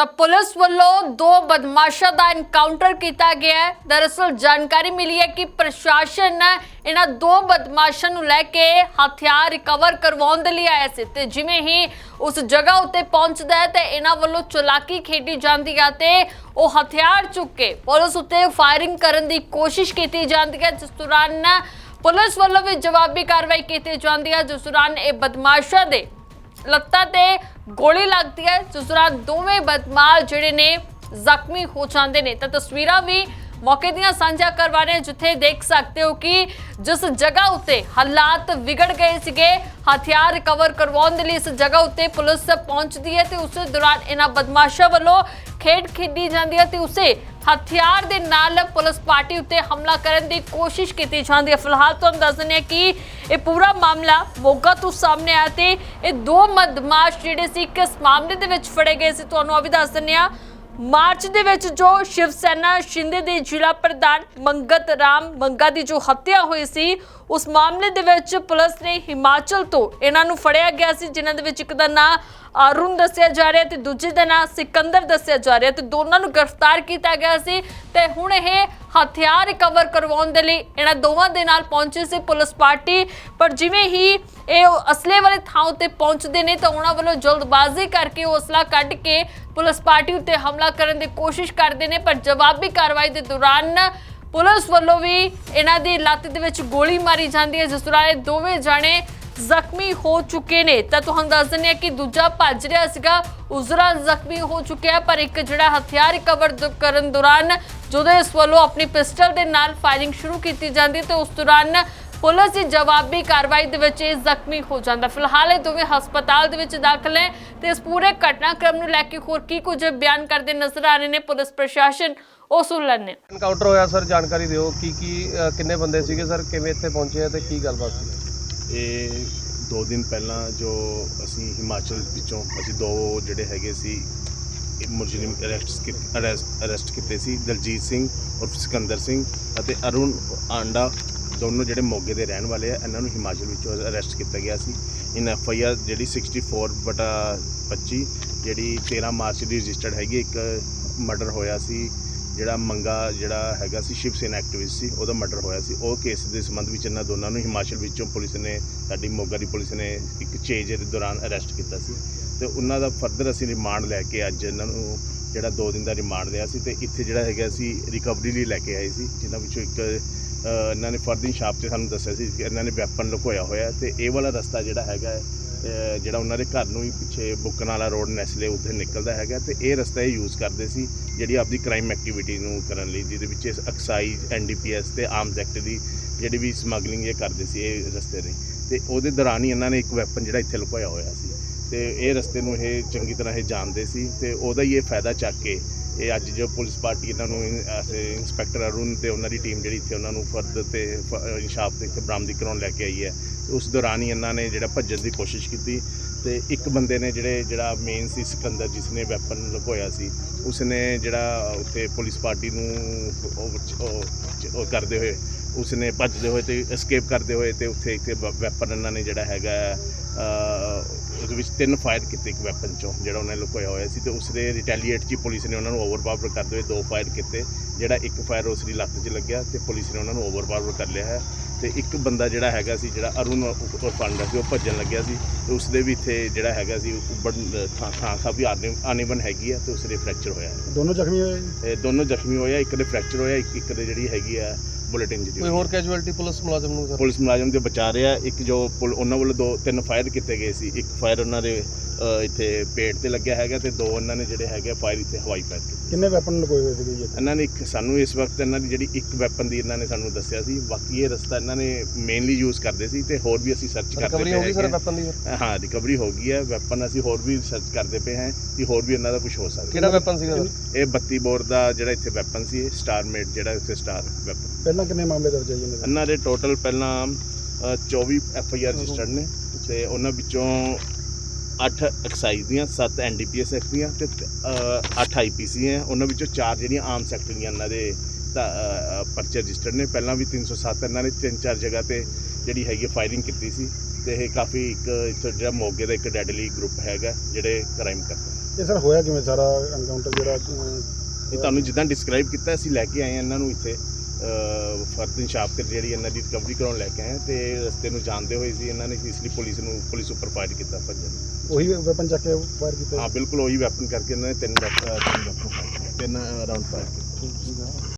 ਤਾਂ ਪੁਲਿਸ ਵੱਲੋਂ ਦੋ ਬਦਮਾਸ਼ਾਂ ਦਾ ਐਨਕਾਊਂਟਰ ਕੀਤਾ ਗਿਆ ਹੈ। ਦਰਅਸਲ ਜਾਣਕਾਰੀ ਮਿਲੀ ਹੈ ਕਿ ਪ੍ਰਸ਼ਾਸਨ ਇਹਨਾਂ ਦੋ ਬਦਮਾਸ਼ਾਂ ਨੂੰ ਲੈ ਕੇ ਹਥਿਆਰ ਰਿਕਵਰ ਕਰਵਾਉਣ ਦੇ ਲਈ ਆਇਆ ਸੀ ਤੇ ਜਿਵੇਂ ਹੀ ਉਸ ਜਗ੍ਹਾ ਉੱਤੇ ਪਹੁੰਚਦਾ ਹੈ ਤੇ ਇਹਨਾਂ ਵੱਲੋਂ ਚਲਾਕੀ ਖੇਡੀ ਜਾਂਦੀ ਹੈ ਤੇ ਉਹ ਹਥਿਆਰ ਚੁੱਕ ਕੇ ਪੁਲਿਸ ਉੱਤੇ ਫਾਇਰਿੰਗ ਕਰਨ ਦੀ ਕੋਸ਼ਿਸ਼ ਕੀਤੀ ਜਾਂਦੀ ਹੈ, ਜਿਸ ਦੌਰਾਨ ਪੁਲਿਸ ਵੱਲੋਂ ਵੀ ਜਵਾਬੀ ਕਾਰਵਾਈ ਕੀਤੀ ਜਾਂਦੀ ਹੈ। ਜਿਸ ਦੌਰਾਨ ਇਹ ਬਦਮਾਸ਼ਾਂ ਦੇ ਲੱਤਾਂ ਤੇ ਗੋਲੀ ਲੱਗਦੀ ਹੈ। ਜਿਸ ਦੌਰਾਨ ਦੋਵੇਂ ਬਦਮਾਸ਼ ਜਿਹੜੇ ਨੇ ਜ਼ਖਮੀ ਹੋ ਜਾਂਦੇ ਨੇ। ਤਾਂ ਤਸਵੀਰਾਂ ਵੀ ਮੌਕੇ ਦੀਆਂ ਸਾਂਝਾ ਕਰਵਾ ਰਹੇ ਜਿੱਥੇ ਦੇਖ ਸਕਦੇ ਹੋ ਕਿ ਜਿਸ ਜਗ੍ਹਾ ਉੱਤੇ ਹਾਲਾਤ ਵਿਗੜ ਗਏ ਸੀਗੇ, ਹਥਿਆਰ ਰਿਕਵਰ ਕਰਵਾਉਣ ਦੇ ਲਈ ਇਸ ਜਗ੍ਹਾ ਉੱਤੇ ਪੁਲਿਸ ਪਹੁੰਚਦੀ ਹੈ ਤੇ ਉਸ ਦੌਰਾਨ ਇਹਨਾਂ ਬਦਮਾਸ਼ਾਂ ਵੱਲੋਂ ਖੇਡ ਖੇਡੀ ਜਾਂਦੀ ਹੈ ਤੇ ਉਸੇ ਹਥਿਆਰ ਦੇ ਨਾਲ ਪੁਲਿਸ ਪਾਰਟੀ ਉੱਤੇ ਹਮਲਾ ਕਰਨ ਦੀ ਕੋਸ਼ਿਸ਼ ਕੀਤੀ ਜਾਂਦੀ ਹੈ। ਫਿਲਹਾਲ ਤੁਹਾਨੂੰ ਦੱਸ ਦਿੰਦੇ ਹਾਂ ਕਿ ਇਹ ਪੂਰਾ ਮਾਮਲਾ ਮੋਗਾ ਤੋਂ ਸਾਹਮਣੇ ਆਇਆ ਤੇ ਇਹ ਦੋ ਬਦਮਾਸ਼ ਜਿਹੜੇ ਸੀ ਕਿਸ ਮਾਮਲੇ ਦੇ ਵਿੱਚ ਫੜੇ ਗਏ ਸੀ। ਤੁਹਾਨੂੰ ਉਹ ਵੀ ਦੱਸ ਦਿੰਦੇ ਹਾਂ। ਮਾਰਚ ਦੇ ਵਿੱਚ ਜੋ ਸ਼ਿਵ ਸੈਨਾ ਸ਼ਿੰਦੇ ਦੇ ਜ਼ਿਲ੍ਹਾ ਪ੍ਰਧਾਨ ਮੰਗਤ ਰਾਮ ਮੰਗਾ ਦੀ ਜੋ ਹੱਤਿਆ ਹੋਈ ਸੀ, ਉਸ ਮਾਮਲੇ ਦੇ ਵਿੱਚ ਪੁਲਿਸ ਨੇ ਹਿਮਾਚਲ ਤੋਂ ਇਹਨਾਂ ਨੂੰ ਫੜਿਆ ਗਿਆ ਸੀ, ਜਿਨ੍ਹਾਂ ਦੇ ਵਿੱਚ ਇੱਕ ਦਾ ਨਾਂ ਅਰੁਣ ਦੱਸਿਆ ਜਾ ਰਿਹਾ ਤੇ ਦੂਜੇ ਦਾ ਨਾਂ ਸਿਕੰਦਰ ਦੱਸਿਆ ਜਾ ਰਿਹਾ ਤੇ ਦੋਨਾਂ ਨੂੰ ਗ੍ਰਿਫਤਾਰ ਕੀਤਾ ਗਿਆ ਸੀ ਤੇ ਹੁਣ ਇਹ ਹਥਿਆਰ ਰਿਕਵਰ ਕਰਵਾਉਣ ਦੇ ਲਈ ਇਹਨਾਂ ਦੋਵਾਂ ਦੇ ਨਾਲ ਪਹੁੰਚੇ ਸੀ ਪੁਲਿਸ ਪਾਰਟੀ। ਪਰ ਜਿਵੇਂ ਹੀ ਇਹ ਅਸਲੇ ਵਾਲੇ ਥਾਂ ਉੱਤੇ ਪਹੁੰਚਦੇ ਨੇ ਤਾਂ ਉਹਨਾਂ ਵੱਲੋਂ ਜਲਦਬਾਜ਼ੀ ਕਰਕੇ ਉਹ ਅਸਲਾ ਕੱਢ ਕੇ ਪੁਲਿਸ ਪਾਰਟੀ ਉੱਤੇ ਹਮਲਾ ਕਰਨ ਦੀ ਕੋਸ਼ਿਸ਼ ਕਰਦੇ ਨੇ, ਪਰ ਜਵਾਬੀ ਕਾਰਵਾਈ ਦੇ ਦੌਰਾਨ ਪੁਲਿਸ ਵੱਲੋਂ ਵੀ ਇਹਨਾਂ ਦੀ ਲੱਤ ਦੇ ਵਿੱਚ ਗੋਲੀ ਮਾਰੀ ਜਾਂਦੀ ਹੈ, ਜਿਸ ਦੌਰਾਨ ਇਹ ਦੋਵੇਂ ਜਾਣੇ ਜ਼ਖਮੀ ਹੋ ਚੁੱਕੇ ਨੇ। ਤਾਂ ਤੁਹਾਨੂੰ ਦੱਸ ਦਿੰਦੇ ਹਾਂ ਕਿ ਦੂਜਾ ਭੱਜ ਰਿਹਾ ਸੀਗਾ ਉਜ਼ਰਾ ਜ਼ਖਮੀ ਹੋ ਚੁੱਕਿਆ ਪਰ ਇੱਕ ਜਿਹੜਾ ਹਥਿਆਰ ਰਿਕਵਰ ਕਰਨ ਦੌਰਾਨ ਜਦੋਂ ਇਸ ਵੱਲੋਂ ਆਪਣੀ ਪਿਸਟਲ ਦੇ ਨਾਲ ਫਾਇਰਿੰਗ ਸ਼ੁਰੂ ਕੀਤੀ ਜਾਂਦੀ, ਤੇ ਉਸ ਦੌਰਾਨ ਪੁਲਿਸ ਦੀ ਜਵਾਬੀ ਕਾਰਵਾਈ ਦੇ ਵਿੱਚ ਇਹ ਜ਼ਖਮੀ ਹੋ ਜਾਂਦਾ। ਫਿਲਹਾਲ ਇਹ ਦੋਵੇਂ ਹਸਪਤਾਲ ਦੇ ਵਿੱਚ ਦਾਖਲ ਹੈ ਤੇ ਇਸ ਪੂਰੇ ਘਟਨਾਕ੍ਰਮ ਨੂੰ ਲੈ ਕੇ ਹੋਰ ਕੀ ਕੁਝ ਬਿਆਨ ਕਰਦੇ ਨਜ਼ਰ ਆ ਰਹੇ ਨੇ ਪੁਲਿਸ ਪ੍ਰਸ਼ਾਸਨ, ਉਹ ਸੁਣ ਲੈਣੇ ਐਨਕਾਊਂਟਰ ਹੋਇਆ ਸਰ ਜਾਣਕਾਰੀ ਦਿਓ ਕੀ ਕੀ ਕਿੰਨੇ ਬੰਦੇ ਸੀਗੇ ਸਰ ਕਿਵੇਂ ਇੱਥੇ ਪਹੁੰਚੇ ਤੇ ਕੀ ਗੱਲਬਾਤ ਸੀ? ਇਹ ਦੋ ਦਿਨ ਪਹਿਲਾਂ ਜੋ ਅਸੀਂ ਹਿਮਾਚਲ ਵਿੱਚੋਂ ਅਸੀਂ ਦੋ ਜਿਹੜੇ ਹੈਗੇ ਸੀ, ਇਹ ਮੁਜਰਮ ਅਰੈਸਟ ਅਰੈਸਟ ਕੀਤੇ ਸੀ, ਦਲਜੀਤ ਸਿੰਘ ਔਰ ਸਿਕੰਦਰ ਸਿੰਘ ਅਤੇ ਅਰੁਣ ਆਂਡਾ, ਦੋਨੋਂ ਜਿਹੜੇ ਮੋਗੇ ਦੇ ਰਹਿਣ ਵਾਲੇ ਆ, ਇਹਨਾਂ ਨੂੰ ਹਿਮਾਚਲ ਵਿੱਚੋਂ ਅਰੈਸਟ ਕੀਤਾ ਗਿਆ ਸੀ। ਇਨ ਐਫ ਆਈ ਆਰ ਜਿਹੜੀ 64 ਬਟਾ 25 ਜਿਹੜੀ 13 ਮਾਰਚ ਦੀ ਰਜਿਸਟਰਡ ਹੈਗੀ, ਇੱਕ ਮਰਡਰ ਹੋਇਆ ਸੀ। ਜਿਹੜਾ ਮੰਗਾ ਜਿਹੜਾ ਹੈਗਾ ਸੀ, ਸ਼ਿਵ ਸੈਨਾ ਐਕਟਿਵਿਸਟ ਸੀ, ਉਹਦਾ ਮਰਡਰ ਹੋਇਆ ਸੀ। ਉਹ ਕੇਸ ਦੇ ਸੰਬੰਧ ਵਿੱਚ ਇਹਨਾਂ ਦੋਨਾਂ ਨੂੰ ਹਿਮਾਚਲ ਵਿੱਚੋਂ ਪੁਲਿਸ ਨੇ, ਸਾਡੀ ਮੋਗਾ ਦੀ ਪੁਲਿਸ ਨੇ ਇੱਕ ਚੇਜ ਦੇ ਦੌਰਾਨ ਅਰੈਸਟ ਕੀਤਾ ਸੀ। ਤੇ ਉਹਨਾਂ ਦਾ ਫਰਦਰ ਅਸੀਂ ਰਿਮਾਂਡ ਲੈ ਕੇ ਅੱਜ ਇਹਨਾਂ ਨੂੰ ਜਿਹੜਾ 2 ਦਿਨ ਦਾ ਰਿਮਾਂਡ ਲਿਆ ਸੀ ਤੇ ਇੱਥੇ ਜਿਹੜਾ ਹੈਗਾ ਸੀ ਰਿਕਵਰੀ ਲਈ ਲੈ ਕੇ ਆਏ ਸੀ, ਜਿਨ੍ਹਾਂ ਵਿੱਚੋਂ ਇੱਕ ਇਹਨਾਂ ਨੇ ਫਰਦਿਨ ਸ਼ਾਪ ਤੇ ਸਾਨੂੰ ਦੱਸਿਆ ਸੀ ਕਿ ਇਹਨਾਂ ਨੇ ਵੈਪਨ ਲੁਕੋਇਆ ਹੋਇਆ ਹੈ ਤੇ ਇਹ ਵਾਲਾ ਰਸਤਾ ਜਿਹੜਾ ਹੈਗਾ ਜਿਹੜਾ ਉਹਨਾਂ ਦੇ ਘਰ ਨੂੰ ਹੀ ਪਿੱਛੇ ਬੁੱਕਣ ਵਾਲਾ ਰੋਡ ਨੈਸਲੇ ਉੱਥੇ ਨਿਕਲਦਾ ਹੈਗਾ ਤੇ ਇਹ ਰਸਤਾ ਇਹ ਯੂਜ਼ ਕਰਦੇ ਸੀ ਜਿਹੜੀ ਆਪਦੀ ਕ੍ਰਾਈਮ ਐਕਟੀਵਿਟੀ ਨੂੰ ਕਰਨ ਲਈ, ਜਿਹਦੇ ਵਿੱਚ ਐਕਸਾਈਜ਼ ਐਨਡੀਪੀਐਸ ਤੇ ਆਰਮਸ ਐਕਟ ਦੀ ਜਿਹੜੀ ਵੀ ਸਮਗਲਿੰਗ ਇਹ ਕਰਦੇ ਸੀ ਇਹ ਰਸਤੇ ਦੇ ਤੇ ਉਹਦੇ ਦੌਰਾਨ ਹੀ ਇਹਨਾਂ ਨੇ ਇੱਕ ਵੈਪਨ ਜਿਹੜਾ ਇੱਥੇ ਲੁਕੋਇਆ ਹੋਇਆ ਸੀ। ਤੇ ਇਹ ਰਸਤੇ ਨੂੰ ਇਹ ਚੰਗੀ ਤਰ੍ਹਾਂ ਇਹ ਜਾਣਦੇ ਸੀ ਤੇ ਉਹਦਾ ਹੀ ਇਹ ਫਾਇਦਾ ਚੱਕ ਕੇ ਇਹ ਅੱਜ ਜੋ ਪੁਲਿਸ ਪਾਰਟੀ ਇਹਨਾਂ ਨੂੰ ਐਸੇ ਇੰਸਪੈਕਟਰ ਅਰੁਣ ਤੇ ਉਹਨਾਂ ਦੀ ਟੀਮ ਜਿਹੜੀ ਇੱਥੇ ਉਹਨਾਂ ਨੂੰ ਫਰਦ ਤੇ ਫ- ਇਨਸ਼ਾਫ ਤੇ ਇੱਥੇ ਬਰਾਮਦੀ ਕਰਾਉਣ ਲੈ ਕੇ ਆਈ ਹੈ। ਤੇ ਉਸ ਦੌਰਾਨ ਹੀ ਇਹਨਾਂ ਨੇ ਜਿਹੜਾ ਭੱਜਣ ਦੀ ਕੋਸ਼ਿਸ਼ ਕੀਤੀ ਤੇ ਇੱਕ ਬੰਦੇ ਨੇ ਜਿਹੜੇ, ਜਿਹੜਾ ਮੇਨ ਸੀ ਸਿਕੰਦਰ, ਜਿਸ ਨੇ ਵੈਪਨ ਲੁਕੋਇਆ ਸੀ, ਉਸਨੇ ਜਿਹੜਾ ਉੱਥੇ ਪੁਲਿਸ ਪਾਰਟੀ ਨੂੰ ਉਹ- ਕਰਦੇ ਹੋਏ, ਉਸਨੇ ਭੱਜਦੇ ਹੋਏ ਤੇ ਐਸਕੇਪ ਕਰਦੇ ਹੋਏ ਤੇ ਉੱਥੇ ਇੱਕ ਵੈਪਨ ਇਹਨਾਂ ਨੇ ਜਿਹੜਾ ਹੈਗਾ ਉਹਦੇ ਵਿੱਚ ਤਿੰਨ ਫਾਇਰ ਕੀਤੇ ਇੱਕ ਵੈਪਨ ਚੋਂ ਜਿਹੜਾ ਉਹਨੇ ਲੁਕੋਇਆ ਹੋਇਆ ਸੀ ਤੇ ਉਸ ਦੇ ਰਿਟੈਲੀਏਟ ਹੀ ਪੁਲਿਸ ਨੇ ਉਹਨਾਂ ਨੂੰ ਓਵਰਪਾਵਰ ਕਰਦੇ ਹੋਏ ਦੋ ਫਾਇਰ ਕੀਤੇ ਜਿਹੜਾ ਇੱਕ ਫਾਇਰ ਉਸ ਦੀ ਲੱਤ 'ਚ ਲੱਗਿਆ ਤੇ ਪੁਲਿਸ ਨੇ ਉਹਨਾਂ ਨੂੰ ਓਵਰਪਾਵਰ ਕਰ ਲਿਆ ਹੈ ਤੇ ਇੱਕ ਬੰਦਾ ਜਿਹੜਾ ਹੈਗਾ ਸੀ ਜਿਹੜਾ ਅਰੁਣ ਉਪਰ ਫੰਡਾ ਸੀ ਉਹ ਭੱਜਣ ਲੱਗਿਆ ਸੀ ਤੇ ਉਸ ਦੇ ਵੀ ਇੱਥੇ ਜਿਹੜਾ ਹੈਗਾ ਸੀ ਉੱਬੜ ਥਾਂ ਥਾਂ ਕਾਫੀ ਆਨੇਬਨ ਹੈਗੀ ਹੈ ਤੇ ਉਸ ਦੇ ਫ੍ਰੈਕਚਰ ਹੋਇਆ। ਦੋਨੋਂ ਜ਼ਖਮੀ ਹੋਏ ਜੀ? ਇਹ ਦੋਨੋਂ ਜ਼ਖਮੀ ਹੋਇਆ ਇੱਕ ਦੇ ਫ੍ਰੈਕਚਰ ਹੋਇਆ ਇੱਕ ਇੱਕ ਦੇ ਜਿਹੜੀ ਹੈਗੀ ਆ ਬੁਲੇਟ ਇੰਜਰੀ ਕੋਈ ਹੋਰ ਕੈਜੂਅਲਟੀ ਪੁਲਿਸ ਮੁਲਾਜ਼ਮ ਨੂੰ ਸਰ? ਪੁਲਿਸ ਮੁਲਾਜ਼ਮ ਦੇ ਬਚਾ ਰਿਹਾ ਇੱਕ ਜੋ ਪੁਲ- ਉਹਨਾਂ ਵੱਲੋਂ ਦੋ ਤਿੰਨ ਫਾਇਰ ਕੀਤੇ ਗਏ ਸੀ। ਇੱਕ ਫਾਇਰ ਉਹਨਾਂ ਦੇ ਇੱਥੇ ਪੇਟ ਤੇ ਲੱਗਿਆ ਹੈਗਾ ਤੇ ਦੋ ਉਹਨਾਂ ਨੇ ਜਿਹੜੇ ਹੈਗੇ ਫਾਇਰ ਇੱਥੇ ਹਵਾਈ ਫਾਇਰ ਕੀਤੇ। ਕਿੰਨੇ ਵੈਪਨ ਲਗੋਏ ਹੋਏ ਸੀਗੇ ਜੀ ਇੱਥੇ? ਇਹਨਾਂ ਨੇ ਇੱਕ ਸਾਨੂੰ ਇਸ ਵਕਤ ਇਹਨਾਂ ਦੀ ਜਿਹੜੀ ਇੱਕ ਵੈਪਨ ਦੀ ਇਹਨਾਂ ਨੇ ਸਾਨੂੰ ਦੱਸਿਆ ਸੀ ਬਾਕੀ ਇਹ ਰਸਤਾ ਇਹਨਾਂ ਨੇ ਮੇਨਲੀ ਯੂਜ਼ ਕਰਦੇ ਸੀ ਤੇ ਹੋਰ ਵੀ ਅਸੀਂ ਸਰਚ ਕਰਦੇ ਰਿਕਵਰੀ ਹੋ ਗਈ ਸਰ ਹੈਗੇ ਵੈਪਨ ਦੀ ਹਾਂ। ਹਾਂ ਰਿਕਵਰੀ ਹੋ ਗਈ ਹੈ ਵੈਪਨ ਅਸੀਂ ਹੋਰ ਵੀ ਸਰਚ ਕਰਦੇ ਪਏ ਹਾਂ ਕਿ ਹੋਰ ਵੀ ਇਹਨਾਂ ਦਾ ਕੁਝ ਹੋ ਸਕਦਾ ਕਿਹੜਾ ਵੈਪਨ ਸੀਗਾ ਸਰ? ਇਹ 32 ਬੋਰ ਦਾ ਜਿਹੜਾ ਇੱਥੇ ਵੈਪਨ ਸੀ ਸਟਾਰ ਮੇਡ ਜਿਹੜਾ ਇੱਥੇ ਸਟਾਰ ਵੈਪਨ ਪਹਿਲਾਂ ਕਿੰਨੇ ਮਾਮਲੇ ਦਰਜ ਹੈ ਜੀ ਇਹਨਾਂ ਦੇ? ਇਹਨਾਂ ਦੇ ਟੋਟਲ ਪਹਿਲਾਂ ਅ, 24 ਐਫ ਆਈ ਆਰ ਰਜਿਸਟਰਡ ਨੇ ਤੇ ਉਹਨਾਂ ਵਿੱਚੋਂ 8 ਐਕਸਾਈਜ਼ ਦੀਆਂ 7 N D P S act ਦੀਆਂ ਤੇ 8 ਆਈ ਪੀ ਸੀ ਹੈ ਉਹਨਾਂ ਵਿੱਚੋਂ 4 ਜਿਹੜੀਆਂ ਆਮ ਸੈਕਟਰ ਦੀਆਂ ਇਹਨਾਂ ਦੇ ਪਰਚੇ ਰਜਿਸਟਰਡ ਨੇ। ਪਹਿਲਾਂ ਵੀ 307 ਇਹਨਾਂ ਨੇ ਤਿੰਨ ਚਾਰ ਜਗ੍ਹਾ ਤੇ ਜਿਹੜੀ ਹੈਗੀ ਫਾਇਰਿੰਗ ਕੀਤੀ ਸੀ ਤੇ ਇਹ ਕਾਫੀ ਇੱਕ ਇੱਥੇ ਜਿਹੜਾ ਮੋਗੇ ਦਾ ਇੱਕ ਡੈਡਲੀ ਗਰੁੱਪ ਹੈਗਾ ਜਿਹੜੇ ਕ੍ਰਾਈਮ ਕਰਦੇ। ਇਹ ਸਰ ਹੋਇਆ ਕਿਵੇਂ? ਸਾਰਾ ਐਨਕਾਊਂਟਰ ਜਿਹੜਾ ਇਹ ਤੁਹਾਨੂੰ ਜਿੱਦਾਂ ਡਿਸਕ੍ਰਾਈਬ ਕੀਤਾ ਅਸੀਂ ਲੈ ਕੇ ਆਏ ਹਾਂ ਇਹਨਾਂ ਨੂੰ ਇੱਥੇ। ਫਰਦ ਇਨਸ਼ਾਫ ਤੇ ਜਿਹੜੀ ਇਹਨਾਂ ਦੀ ਰਿਕਵਰੀ ਕਰਾਉਣ ਲੈ ਕੇ ਆਏ ਤੇ ਰਸਤੇ ਨੂੰ ਜਾਣਦੇ ਹੋਏ ਸੀ ਇਹਨਾਂ ਨੇ ਇਸ ਲਈ ਪੁਲਿਸ ਨੂੰ ਪੁਲਿਸ ਉੱਪਰ ਫਾਇਰ ਕੀਤਾ ਭੱਜਣ। ਉਹੀ ਵੈਪਨ ਚੱਕ ਕੇ ਫਾਇਰ ਕੀਤਾ? ਹਾਂ ਬਿਲਕੁਲ ਉਹੀ ਵੈਪਨ ਕਰਕੇ ਇਹਨਾਂ ਨੇ ਤਿੰਨ ਵੈਪਨ ਤਿੰਨ ਰਾਉਂਡ ਫਾਇਰ ਕੀਤੇ।